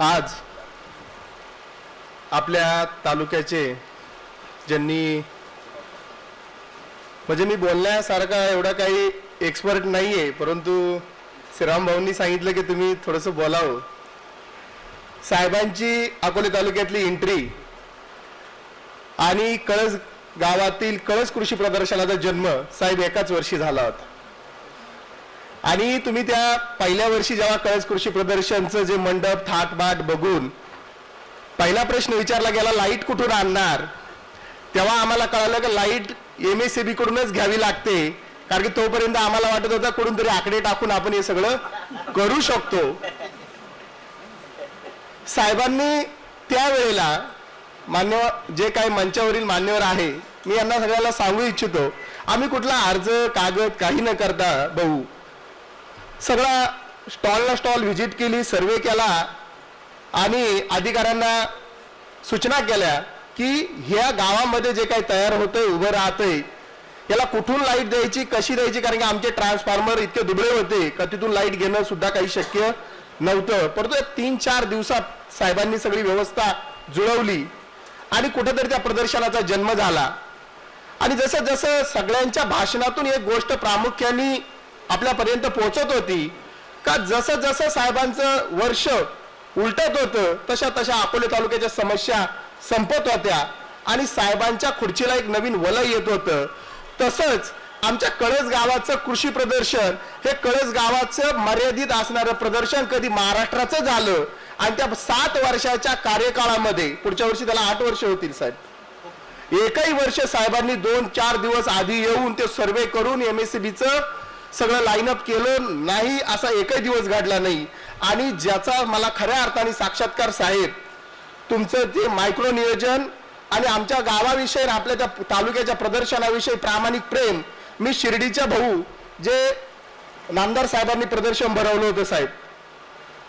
आज आपल्या तालुक्याचे ज्यांनी म्हणजे मी बोलण्यासारखा एवढा काही एक्सपर्ट नाही आहे परंतु श्रीराम भाऊंनी सांगितलं की तुम्ही थोडंसं बोलावं. साहेबांची अकोले तालुक्यातली एंट्री आणि कळस गावातील कळस कृषी प्रदर्शनाचा जन्म साहेब एकाच वर्षी झाला होता. आणि तुम्ही त्या पहिल्या वर्षी जेव्हा कळस कृषी प्रदर्शनचं जे मंडप थाटबाट बघून पहिला प्रश्न विचारला गेला लाइट कुठून आणणार? तेव्हा आम्हाला कळालं की लाइट एम एस बी कडूनच घ्यावी लागते. कारण की तोपर्यंत आम्हाला वाटत होता कुठून तरी आकडे टाकून आपण हे सगळं करू शकतो. साहेबांनी त्यावेळेला मान्य जे काही मंचावरील मान्यवर आहे मी यांना सगळ्याला सांगू इच्छितो आम्ही कुठला अर्ज कागद काही न करता भाऊ सगळा स्टॉलला स्टॉल व्हिजिट केली सर्वे केला आणि अधिकाऱ्यांना सूचना केल्या की ह्या गावामध्ये जे काही तयार होतंय उभं राहतंय याला कुठून लाइट द्यायची कशी द्यायची? कारण की आमचे ट्रान्सफॉर्मर इतके दुबळे होते का तिथून लाइट घेणं सुद्धा काही शक्य नव्हतं. परंतु तीन चार दिवसात साहेबांनी सगळी व्यवस्था जुळवली आणि कुठेतरी त्या प्रदर्शनाचा जन्म झाला. आणि जसं जसं सगळ्यांच्या भाषणातून एक गोष्ट प्रामुख्याने आपल्यापर्यंत पोहोचत होती का जसं जसं साहेबांचं वर्ष उलटत होतं तशा तशा अकोले तालुक्याच्या समस्या संपत होत्या आणि साहेबांच्या खुर्चीला एक नवीन वलय येत होतं. तसंच आमच्या कळस गावाचं कृषी प्रदर्शन हे कळस गावाचं मर्यादित असणारं प्रदर्शन कधी महाराष्ट्राचं झालं आणि त्या सात वर्षाच्या कार्यकाळामध्ये पुढच्या वर्षी त्याला आठ वर्ष होतील साहेब. एकही वर्ष साहेबांनी दोन चार दिवस आधी येऊन ते सर्वे करून एम एस सगळं लाईनअप केलं नाही असा एकही दिवस घडला नाही. आणि ज्याचा मला खऱ्या अर्थाने साक्षात्कार साहेब तुमचं ते मायक्रो नियोजन आणि आमच्या गावाविषयी आपल्या त्या तालुक्याच्या प्रदर्शनाविषयी प्रामाणिक प्रेम मी शिर्डीच्या भाऊ जे नामदार साहेबांनी प्रदर्शन भरवलं होतं साहेब.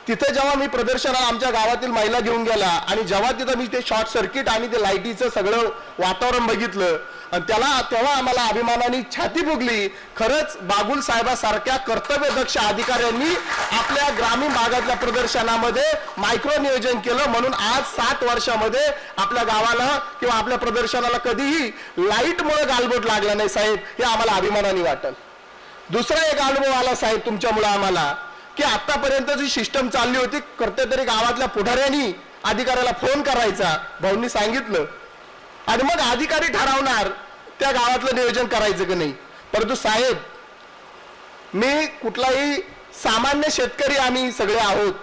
तिथं जेव्हा मी प्रदर्शनाला आमच्या गावातील महिला घेऊन गेला आणि जेव्हा तिथं मी ते शॉर्ट सर्किट आणि ते लाईटीचं सगळं वातावरण बघितलं आणि त्याला तेव्हा आम्हाला अभिमानाने छाती फुगली. खरंच बागुल साहेबासारख्या कर्तव्यदक्ष अधिकाऱ्यांनी आपल्या ग्रामीण भागातल्या प्रदर्शनामध्ये मायक्रो नियोजन केलं. म्हणून आज सात वर्षामध्ये आपल्या गावाला किंवा आपल्या प्रदर्शनाला कधीही लाईटमुळे गालबोट लागला नाही साहेब हे आम्हाला अभिमानाने वाटल. दुसरा एक अनुभव आला साहेब तुमच्यामुळे आम्हाला. की आतापर्यंत जी सिस्टम चालली होती करते तरी गावातल्या पुढाऱ्यांनी अधिकाऱ्याला फोन करायचा. भाऊंनी सांगितलं. आणि मग अधिकारी ठरवणार त्या गावातलं नियोजन करायचं की नाही. परंतु साहेब मी कुठलाही सामान्य शेतकरी आम्ही सगळे आहोत.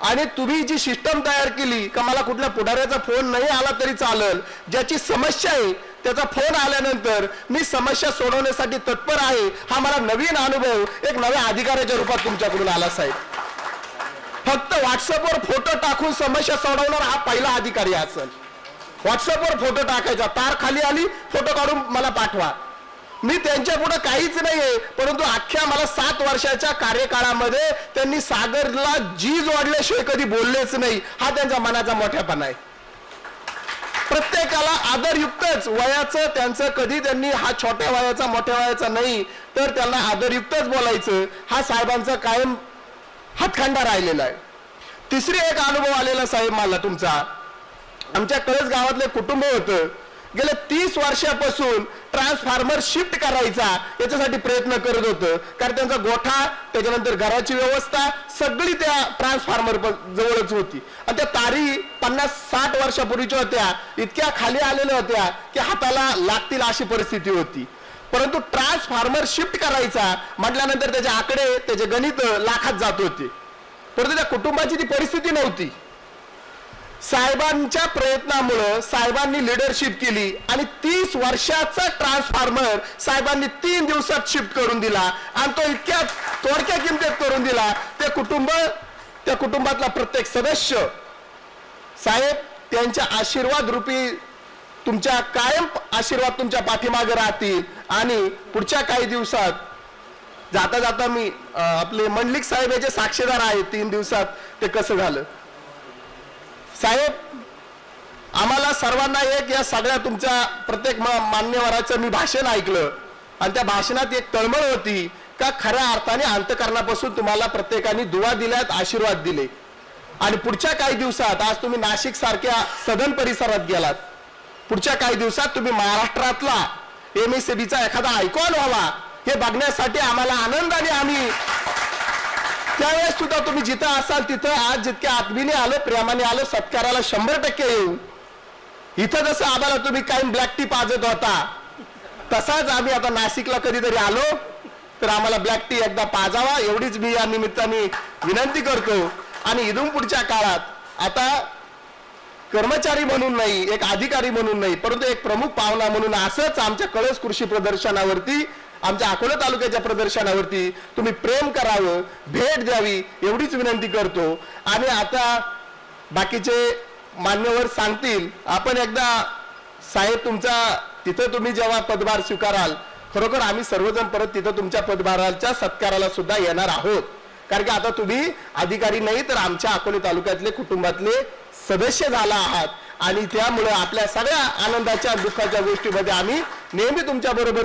आणि तुम्ही जी सिस्टम तयार केली का मला कुठल्या पुढाऱ्याचा फोन नाही आला तरी चालेल ज्याची समस्या आहे त्याचा फोन आल्यानंतर मी समस्या सोडवण्यासाठी तत्पर आहे हा मला नवीन अनुभव एक नव्या अधिकाऱ्याच्या रूपात तुमच्याकडून आला साहेब. फक्त व्हॉट्सअपवर फोटो टाकून समस्या सोडवणार हा पहिला अधिकारी असेल. व्हॉट्सअपवर फोटो टाकायचा तार खाली आली फोटो काढून मला पाठवा. मी त्यांच्या पुढे काहीच नाहीये. परंतु अख्ख्या मला सात वर्षाच्या कार्यकाळामध्ये त्यांनी सागरला जी जोडल्याशिवाय कधी बोललेच नाही. हा त्यांचा मनाचा मोठ्यापणा आहे. प्रत्येकाला आदरयुक्तच वयाचं त्यांचं कधी त्यांनी हा छोट्या वयाचा मोठ्या वयाचा नाही तर त्यांना आदरयुक्तच बोलायचं. हा साहेबांचा कायम हातखंडा राहिलेला आहे. तिसरी एक अनुभव आलेला साहेब मला तुमचा. आमच्या कळस गावातले कुटुंब होतं. गेल्या तीस वर्षापासून ट्रान्सफॉर्मर शिफ्ट करायचा याच्यासाठी प्रयत्न करत होतं. कारण त्यांचा गोठा त्याच्यानंतर घराची व्यवस्था सगळी त्या ट्रान्सफॉर्मर जवळच होती. आणि त्या तारी पन्नास साठ वर्षापूर्वीच्या होत्या. इतक्या खाली आलेल्या होत्या की हाताला लागतील अशी परिस्थिती होती. परंतु ट्रान्सफॉर्मर शिफ्ट करायचा म्हटल्यानंतर त्याचे आकडे त्याचे गणित लाखात जात होते. परंतु त्या कुटुंबाची ती परिस्थिती नव्हती. साहेबांच्या प्रयत्नामुळं साहेबांनी लिडरशिप केली आणि तीस वर्षाचा ट्रान्सफॉर्मर साहेबांनी तीन दिवसात शिफ्ट करून दिला आणि तो इतक्या थोडक्या किमतीत करून दिला. ते कुटुंब त्या कुटुंबातला प्रत्येक सदस्य साहेब त्यांच्या आशीर्वाद रूपी तुमच्या कायम आशीर्वाद तुमच्या पाठीमागे राहतील. आणि पुढच्या काही दिवसात जाता जाता मी आपले मंडलिक साहेब याचे साक्षीदार आहेत तीन दिवसात ते कसं झालं? साहेब आम्हाला सर्वांना एक या सगळ्या तुमच्या प्रत्येक मान्यवराचं मी भाषण ऐकलं. आणि त्या भाषणात एक तळमळ होती का खऱ्या अर्थाने अंतकरणापासून तुम्हाला प्रत्येकाने दुवा दिल्यात आशीर्वाद दिले. आणि पुढच्या काही दिवसात आज तुम्ही नाशिक सारख्या सदन परिसरात गेलात. पुढच्या काही दिवसात तुम्ही महाराष्ट्रातला एम एस बीचा एखादा आयकॉन व्हावा हे बघण्यासाठी आम्हाला आनंदाने आम्ही त्यावेळेस सुद्धा तुम्ही जिथं असाल तिथं आज जितक्या आत्मीने आलो प्रेमाने आलो सत्काराला शंभर टक्के येऊ. इथं जसं आम्हाला तुम्ही कायम ब्लॅक टी पाजत होता तसाच आम्ही आता नाशिकला कधीतरी आलो तर आम्हाला ब्लॅक टी एकदा पाजावा. एवढीच मी या निमित्ताने विनंती करतो. आणि इथून पुढच्या काळात आता कर्मचारी म्हणून नाही एक अधिकारी म्हणून नाही परंतु एक प्रमुख पाहुणा म्हणून असंच आमच्या कळस कृषी प्रदर्शनावरती आमच्या अकोला तालुक्याच्या प्रदर्शनावरती तुम्ही प्रेम करावं भेट द्यावी एवढीच विनंती करतो. आणि आता बाकीचे मान्यवर सांगतील आपण एकदा साहेब तुमचा तिथं तुम्ही जेव्हा पदभार स्वीकाराल खरोखर आम्ही सर्वजण परत तिथं तुमच्या पदभाराच्या सत्काराला सुद्धा येणार आहोत. कारण की आता तुम्ही अधिकारी नाही तर आमच्या अकोले तालुक्यातले कुटुंबातले सदस्य झाला आहात. आणि त्यामुळे आपल्या सगळ्या आनंदाच्या दुःखाच्या गोष्टीमध्ये आम्ही नेहमी तुमच्या बरोबर